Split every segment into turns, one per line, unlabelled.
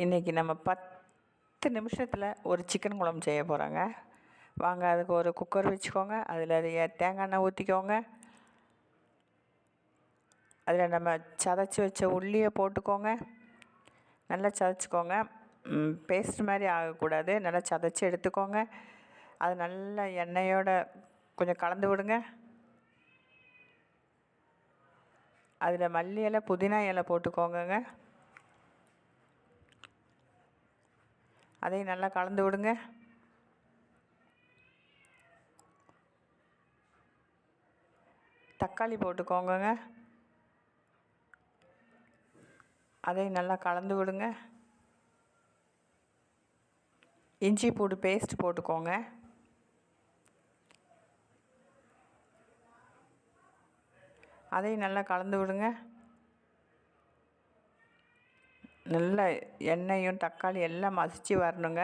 இன்றைக்கி நம்ம பத்து நிமிஷத்தில் ஒரு சிக்கன் குழம்பு செய்ய போகிறோங்க வாங்க அதுக்கு ஒரு குக்கர் வச்சுக்கோங்க. அதில் தேங்காய் எண்ணெய் ஊற்றிக்கோங்க அதில் நம்ம சதைச்சி வச்ச உள்ளியை போட்டுக்கோங்க. நல்லா சதைச்சிக்கோங்க. பேஸ்ட் மாதிரி ஆகக்கூடாது. நல்லா சதைச்சி எடுத்துக்கோங்க. அது நல்லா எண்ணெயோட கொஞ்சம் கலந்து விடுங்க. அதில் மல்லி இலை புதினா இலை போட்டுக்கோங்கங்க. அதையும் நல்லா கலந்து விடுங்க. தக்காளி போட்டுக்கோங்கங்க. அதையும் நல்லா கலந்து விடுங்க. இஞ்சி பூண்டு பேஸ்ட் போட்டுக்கோங்க. அதையும் நல்லா கலந்து விடுங்க. நல்லா எண்ணெயும் தக்காளி எல்லாம் மசிச்சு வரணுங்க.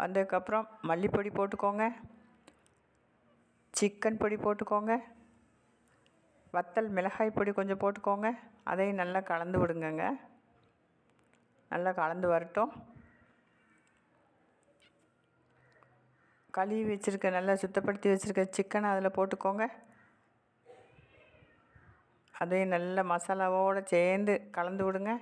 வந்ததுக்கப்புறம் மல்லிப்பொடி போட்டுக்கோங்க. சிக்கன் பொடி போட்டுக்கோங்க. வத்தல் மிளகாய் பொடி கொஞ்சம் போட்டுக்கோங்க. அதையும் நல்லா கலந்து விடுங்கங்க. நல்லா கலந்து வரட்டும். கழுவி வச்சுருக்க நல்லா சுத்தப்படுத்தி வச்சுருக்க சிக்கனை அதில் போட்டுக்கோங்க. அதையும் நல்ல மசாலாவோடு சேர்ந்து கலந்து விடுங்க.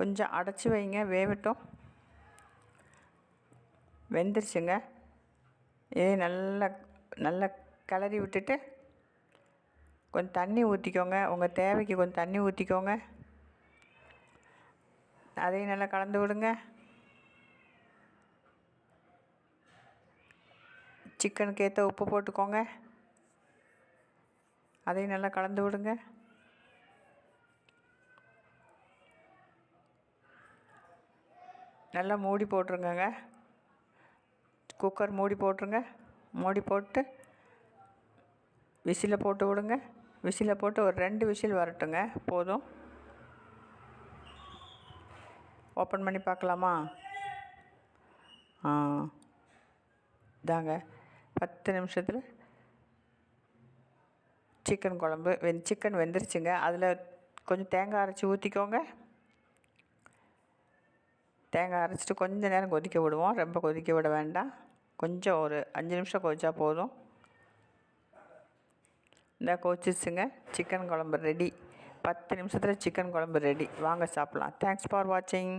கொஞ்சம் அடைச்சி வைங்க வேகட்டும். வெந்துருச்சுங்க. இதே நல்லா நல்லா கிளறி விட்டுட்டு கொஞ்சம் தண்ணி ஊற்றிக்கோங்க உங்கள் தேவைக்கு கொஞ்சம் தண்ணி ஊற்றிக்கோங்க அதையும் நல்லா கலந்து விடுங்க. சிக்கனுக்கு ஏற்ற உப்பு போட்டுக்கோங்க. அதையும் நல்லா கலந்து விடுங்க. நல்லா மூடி போட்டுருங்கங்க. குக்கர் மூடி போட்டுருங்க. மூடி போட்டு விசிலை போட்டு விடுங்க. விசிலை போட்டு ஒரு ரெண்டு விசில் வரட்டுங்க. போதும். ஓப்பன் பண்ணி பார்க்கலாமா? ஆ. இதாங்க பத்து நிமிஷத்தில் சிக்கன் குழம்பு வெந் சிக்கன் வெந்துருச்சுங்க. அதில் கொஞ்சம் தேங்காய் அரைச்சி ஊற்றிக்கோங்க தேங்காய் அரைச்சிட்டு கொஞ்சம் நேரம் கொதிக்க விடுவோம். ரொம்ப கொதிக்க விட வேண்டாம். கொஞ்சம் ஒரு அஞ்சு நிமிஷம் கொதிச்சா போதும். இந்த கொச்சிச்சுங்க சிக்கன் குழம்பு ரெடி பத்து நிமிஷத்தில் சிக்கன் குழம்பு ரெடி வாங்க சாப்பிட்லாம். தேங்க்ஸ் ஃபார் வாட்சிங்